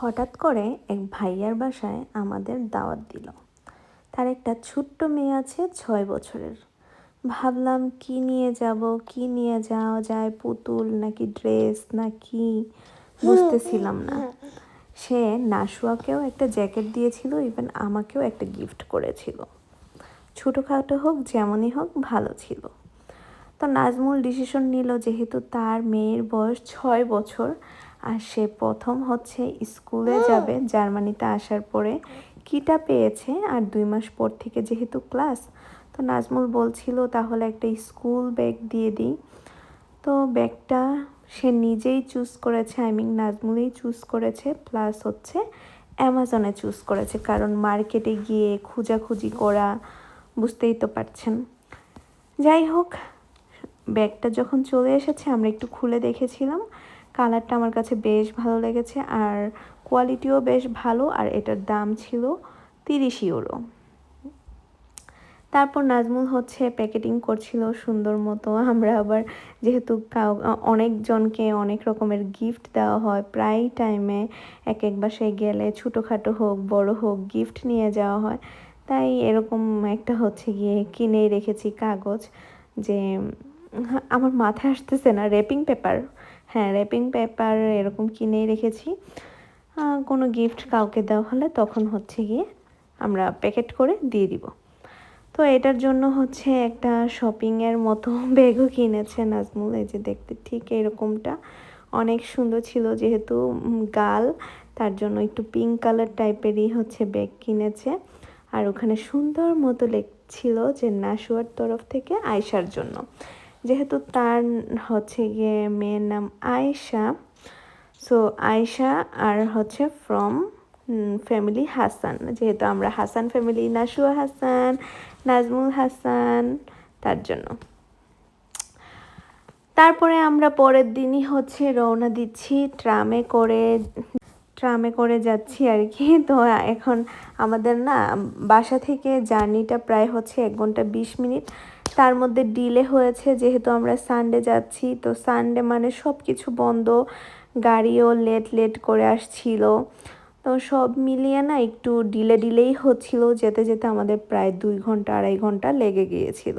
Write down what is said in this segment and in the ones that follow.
হঠাৎ করে এক ভাইয়ার বাসায় আমাদের দাওয়াত দিল। তার একটা ছোট্ট মেয়ে আছে ছয় বছরের। ভাবলাম, কি নিয়ে যাব, কি নিয়ে যাওয়া যায়, পুতুল নাকি ড্রেস না কি বুঝতেছিলাম না। সে নাসুয়াকেও একটা জ্যাকেট দিয়েছিল ইভেন আমাকেও একটা গিফট করেছিল। ছোটোখাটো হোক, যেমনই হোক, ভালো ছিল। তো নাজমুল ডিসিশন নিল, যেহেতু তার মেয়ের বয়স ছয় বছর আর সে প্রথম হচ্ছে স্কুলে যাবে জার্মানিতে আসার পরে। কিটা পেয়েছে? আর দুই মাস পর থেকে যেহেতু ক্লাস তো নাজমুল বলছিল তাহলে একটা স্কুল ব্যাগ দিয়ে দিই। তো ব্যাগটা সে নিজেই চুজ করেছে আই মিন নাজমুলেই চুজ করেছে প্লাস হচ্ছে অ্যামাজনে চুজ করেছে কারণ মার্কেটে গিয়ে খুঁজাখুঁজি করা বুঝতেই তো পারছেন। যাই হোক ব্যাগটা যখন চলে এসেছে আমরা একটু খুলে দেখেছিলাম। কালারটা আমার কাছে বেশ ভালো লেগেছে আর কোয়ালিটিও বেশ ভালো আর এটার দাম ছিল তিরিশ ইউরো। তারপর নাজমুল হচ্ছে প্যাকেটিং করছিল সুন্দর মতো। আমরা আবার যেহেতু অনেকজনকে অনেক রকমের গিফট দেওয়া হয়, প্রায় টাইমে এক এক বাসায় গেলে ছোটোখাটো হোক, বড় হোক, গিফট নিয়ে যাওয়া হয়। তাই এরকম একটা হচ্ছে গিয়ে কিনেই রেখেছি কাগজ যে, আমার মাথায় আসতেছে না র্যাপিং পেপার হ্যাঁ র্যাপিং পেপার এরকম কিনেই রেখেছি। কোনো গিফট কাউকে দেওয়া হলে তখন হচ্ছে গিয়ে আমরা প্যাকেট করে দিয়ে দিব। তো এটার জন্য হচ্ছে একটা শপিংয়ের মতো ব্যাগও কিনেছে নাজমুল। এই যে দেখতে ঠিক এরকমটা। অনেক সুন্দর ছিল যেহেতু গাল। তার জন্য একটু পিঙ্ক কালার টাইপেরই হচ্ছে ব্যাগ কিনেছে। আর ওখানে সুন্দর মতো লেখছিল যে নাশুয়ার তরফ থেকে আয়সার জন্য। যেহেতু তার হচ্ছে গিয়ে মেয়ের নাম আয়সা সো আয়সা আর হচ্ছে ফ্রম ফ্যামিলি হাসান। যেহেতু আমরা হাসান ফ্যামিলি নাসুয়া হাসান, নাজমুল হাসান, তার জন্য। তারপরে আমরা পরের দিনই হচ্ছে রওনা দিচ্ছি ট্রামে করে ট্রামে করে যাচ্ছি আর কি। তো এখন আমাদের না বাসা থেকে জার্নিটা প্রায় হচ্ছে এক ঘণ্টা বিশ মিনিট। তার মধ্যে ডিলে হয়েছে, যেহেতু আমরা সানডে যাচ্ছি, তো সানডে মানে সব কিছু বন্ধ, গাড়িও লেট লেট করে আসছিল। তো সব মিলিয়ে না একটু ডিলে, ডিলেই হচ্ছিল, যেতে যেতে আমাদের প্রায় দুই ঘণ্টা, আড়াই ঘণ্টা লেগে গিয়েছিল।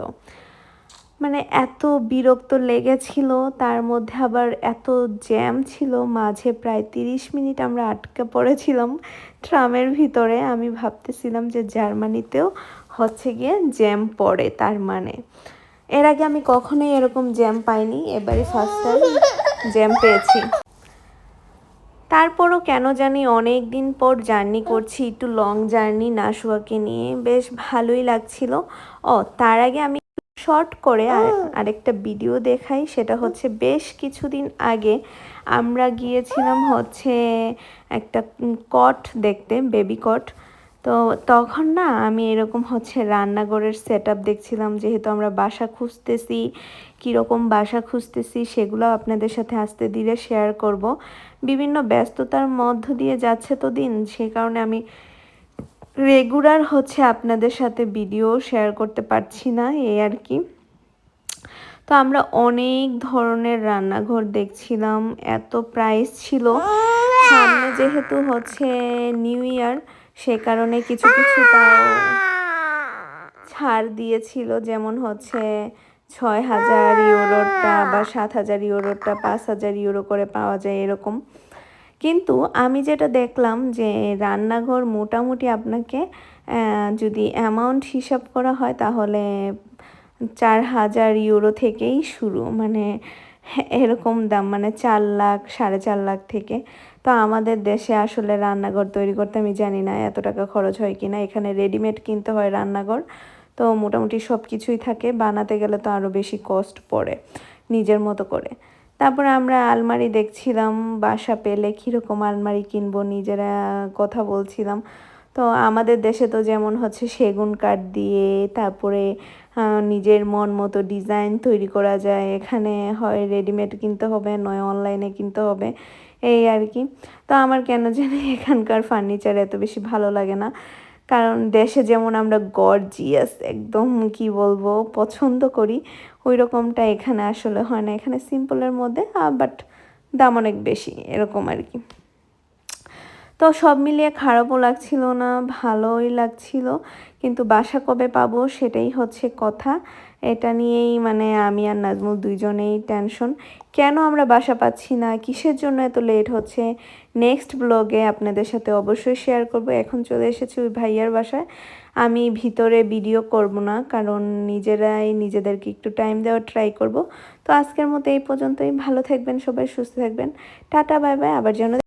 মানে এত বিরক্ত লেগেছিল, তার মধ্যে আবার এত জ্যাম ছিল, মাঝে প্রায় তিরিশ মিনিট আমরা আটকে পড়েছিলাম। ট্রামের ভিতরে আমি ভাবতেছিলাম যে জার্মানিতেও হচ্ছে গিয়ে জ্যাম পড়ে তার মানে। এর আগে আমি কখনোই এরকম জ্যাম পাইনি এবারে ফার্স্ট টাইম জ্যাম পেয়েছি। তারপরও কেন জানি অনেক দিন পর জার্নি করছি, একটু লং জার্নি নাশুয়াকে নিয়ে, বেশ ভালোই লাগছিল। ও, তার আগে আমি শর্ট করে আরেকটা ভিডিও দেখাই, সেটা হচ্ছে বেশ কিছুদিন আগে আমরা গিয়েছিলাম হচ্ছে একটা কট দেখতে বেবি কট তো তখন না আমি এরকম হচ্ছে রান্নাঘরের সেট দেখছিলাম, যেহেতু আমরা বাসা খুঁজতেছি, কীরকম বাসা খুঁজতেছি সেগুলো আপনাদের সাথে আস্তে ধীরে শেয়ার করব। বিভিন্ন ব্যস্ততার মধ্য দিয়ে যাচ্ছে তো দিন, সে কারণে আমি রেগুলার হচ্ছে আপনাদের সাথে ভিডিও শেয়ার করতে পারছি না, এই আর কি। তো আমরা অনেক ধরনের রান্নাঘর দেখছিলাম, এত প্রাইস ছিল। সামনে যেহেতু হচ্ছে নিউ ইয়ার সে কারণে কিছু কিছু তাও ছাড় দিয়েছিল, যেমন হচ্ছে ছয় হাজার ইউরোটা বা সাত হাজার ইউরোটা, পাঁচ হাজার ইউরো করে পাওয়া যায় এরকম। কিন্তু আমি যেটা দেখলাম যে রান্নাঘর মোটামুটি আপনাকে যদি অ্যামাউন্ট হিসাব করা হয় তাহলে চার হাজার ইউরো থেকেই শুরু। মানে এরকম দাম মানে চার লাখ, সাড়ে চার লাখ থেকে। তো আমাদের দেশে আসলে রান্নাঘর তৈরি করতে আমি জানি না এত টাকা খরচ হয় কি না এখানে রেডিমেড কিনতে হয় রান্নাঘর। তো মোটামুটি সব কিছুই থাকে, বানাতে গেলে তো আরও বেশি কস্ট পড়ে, নিজের মতো করে। তারপরে আমরা আলমারি দেখছিলাম, বাসা পেলে কীরকম আলমারি কিনবো, নিজেরা কথা বলছিলাম। তো আমাদের দেশে তো যেমন হচ্ছে সেগুন কাঠ দিয়ে তারপরে নিজের মন মতো ডিজাইন তৈরি করা যায়। এখানে হয় রেডিমেড কিনতে হবে, নয় অনলাইনে কিনতে হবে, এই আর কি। তো আমার কেন জানি এখানকার ফার্নিচার এত বেশি ভালো লাগে না। কারণ দেশে যেমন আমরা গর্জিয়াস একদম কি বলব, পছন্দ করি ওই রকমটা এখানে আসলে হয় না। এখানে সিম্পলের মধ্যে বাট দাম অনেক বেশি, এরকম আর কি। তো সব মিলিয়ে খারাপও লাগছিল না, ভালোই লাগছিল। কিন্তু বাসা কবে পাবো সেটাই হচ্ছে কথা। এটা নিয়েই মানে আমি আর নাজমুল দুইজনেই টেনশন কেন আমরা বাসা পাচ্ছি না? কিসের জন্য এত লেট হচ্ছে? নেক্সট ব্লগে আপনাদের সাথে অবশ্যই শেয়ার করব। এখন চলে এসেছি ওই ভাইয়ার বাসায়। আমি ভিতরে ভিডিও করব না, কারণ নিজেরাই নিজেদেরকে একটু টাইম দেওয়ার ট্রাই করব। তো আজকের মতো এই পর্যন্তই। ভালো থাকবেন সবাই, সুস্থ থাকবেন। টাটা বাই বাই আবার যেন